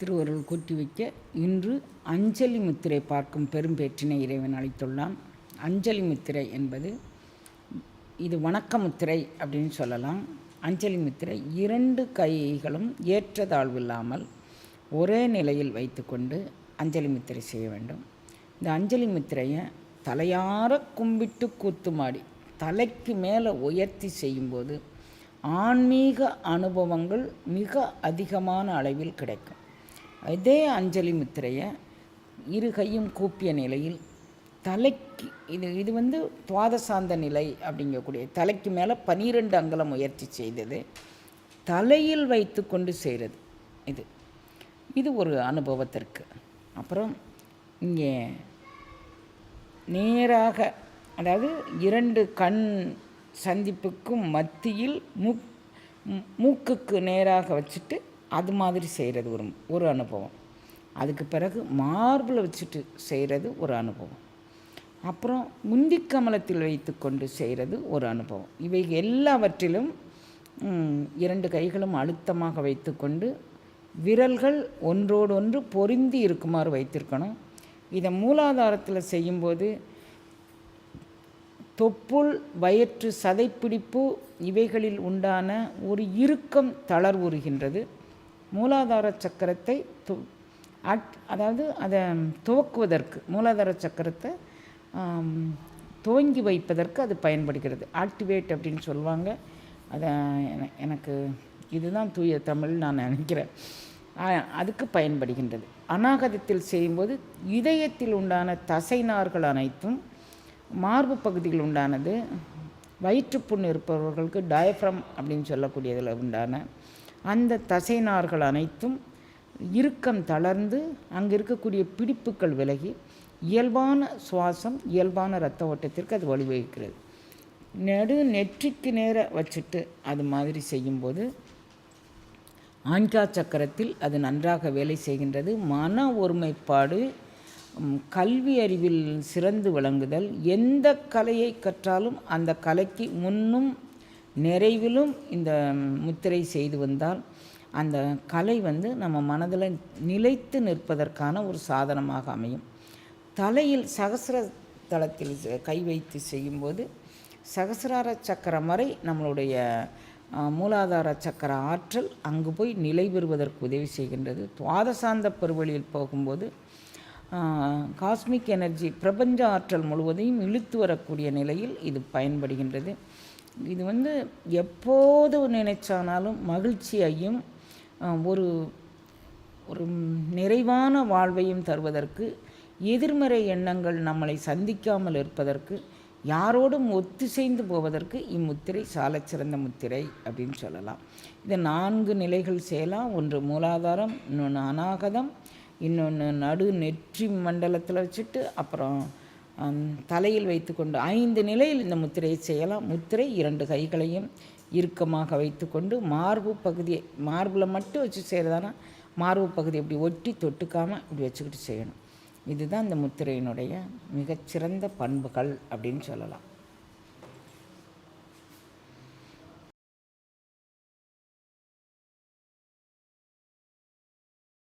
திருவருள் கூட்டி வைக்க இன்று அஞ்சலி முத்திரை பார்க்கும் பெரும்பேற்றினை இறைவன் அளித்துள்ளான். அஞ்சலி முத்திரை என்பது இது வணக்க முத்திரை அப்படின்னு சொல்லலாம். அஞ்சலி முத்திரை இரண்டு கைகளும் ஏற்றதாழ்வில்லாமல் ஒரே நிலையில் வைத்துக்கொண்டு அஞ்சலி முத்திரை செய்ய வேண்டும். இந்த அஞ்சலி முத்திரையை தலையார கும்பிட்டு கூத்துமாடி தலைக்கு மேலே உயர்த்தி செய்யும்போது ஆன்மீக அனுபவங்கள் மிக அதிகமான அளவில் கிடைக்கும். இதே அஞ்சலி முத்திரையை இரு கையும் கூப்பிய நிலையில் தலைக்கு இது இது வந்து துவாதசாந்த நிலை அப்படிங்கக்கூடிய தலைக்கு மேலே பனிரெண்டு அங்கலம் முயற்சி செய்தது. தலையில் வைத்து கொண்டு செய்கிறது இது. இது ஒரு அனுபவத்திற்கு. அப்புறம் இங்கே நேராக அதாவது இரண்டு கண் சந்திப்புக்கும் மத்தியில் மூக் மூக்குக்கு நேராக வச்சுட்டு அது மாதிரி செய்கிறது ஒரு ஒரு அனுபவம். அதுக்கு பிறகு மார்பில் வச்சுட்டு செய்கிறது ஒரு அனுபவம். அப்புறம் முந்தி கமலத்தில் வைத்து கொண்டு செய்கிறது ஒரு அனுபவம். இவை எல்லாவற்றிலும் இரண்டு கைகளும் அழுத்தமாக வைத்துக்கொண்டு விரல்கள் ஒன்றோடு ஒன்று பொருந்தி இருக்குமாறு வைத்திருக்கணும். இதை மூலாதாரத்தில் செய்யும்போது தொப்புள் வயிற்று சதைப்பிடிப்பு இவைகளில் உண்டான ஒரு இறுக்கம் தளர்வுறுகின்றது. மூலாதார சக்கரத்தை து அதாவது அதை துவக்குவதற்கு மூலாதார சக்கரத்தை துவங்கி வைப்பதற்கு அது பயன்படுகிறது. ஆக்டிவேட் அப்படின்னு சொல்லுவாங்க. அதை எனக்கு இதுதான் தூய தமிழ் நான் நினைக்கிறேன். அதுக்கு பயன்படுகின்றது. அநாகதத்தில் செய்யும்போது இதயத்தில் உண்டான தசைநார்கள் அனைத்தும் மார்பு பகுதியில் உண்டானது வயிற்றுப்புண் இருப்பவர்களுக்கு டயஃப்ரம் அப்படின்னு சொல்லக்கூடியதில் உண்டான அந்த தசைநார்கள் அனைத்தும் இறுக்கம் தளர்ந்து அங்கே இருக்கக்கூடிய பிடிப்புகள் விலகி இயல்பான சுவாசம் இயல்பான இரத்த ஓட்டத்திற்கு அது வழிவகுக்கிறது. நடு நெற்றிக்கு நேர வச்சுட்டு அது மாதிரி செய்யும்போது ஆன்கா சக்கரத்தில் அது நன்றாக வேலை செய்கின்றது. மன ஒருமைப்பாடு கல்வி அறிவில் சிறந்து விளங்குதல். எந்த கலையை கற்றாலும் அந்த கலைக்கு முன்னும் நிறைவிலும் இந்த முத்திரை செய்து வந்தால் அந்த கலை வந்து நம்ம மனதில் நிலைத்து நிற்பதற்கான ஒரு சாதனமாக அமையும். தலையில் சகசிர தளத்தில் கை வைத்து செய்யும்போது சகசிரார சக்கரம் வரை நம்மளுடைய மூலாதார சக்கர ஆற்றல் அங்கு போய் நிலை பெறுவதற்கு உதவி செய்கின்றது. துவாதசாந்த பெருவழியில் போகும்போது காஸ்மிக் எனர்ஜி பிரபஞ்ச ஆற்றல் முழுவதையும் இழுத்து வரக்கூடிய நிலையில் இது பயன்படுகின்றது. இது வந்து எப்போது நினைச்சானாலும் மகிழ்ச்சியையும் ஒரு ஒரு நிறைவான வாழ்வையும் தருவதற்கு எதிர்மறை எண்ணங்கள் நம்மளை சந்திக்காமல் இருப்பதற்கு யாரோடும் ஒத்துசைந்து போவதற்கு இம்முத்திரை சாலச்சிறந்த முத்திரை அப்படின்னு சொல்லலாம். இது நான்கு நிலைகள் செய்யலாம் ஒன்று மூலாதாரம் இன்னொன்று அநாகதம் இன்னொன்று நடு நெற்றி மண்டலத்தில் வச்சுட்டு அப்புறம் தலையில் வைத்துக்கொண்டு ஐந்து நிலையில் இந்த முத்திரையை செய்யலாம். முத்திரை இரண்டு கைகளையும் இறுக்கமாக வைத்துக்கொண்டு மார்பு பகுதியை மார்பில் மட்டும் வச்சு செய்கிறதானா மார்பு பகுதி இப்படி ஒட்டி தொட்டுக்காமல் இப்படி வச்சுக்கிட்டு செய்யணும். இதுதான் இந்த முத்திரையினுடைய மிகச்சிறந்த பண்புகள் அப்படின்னு சொல்லலாம்.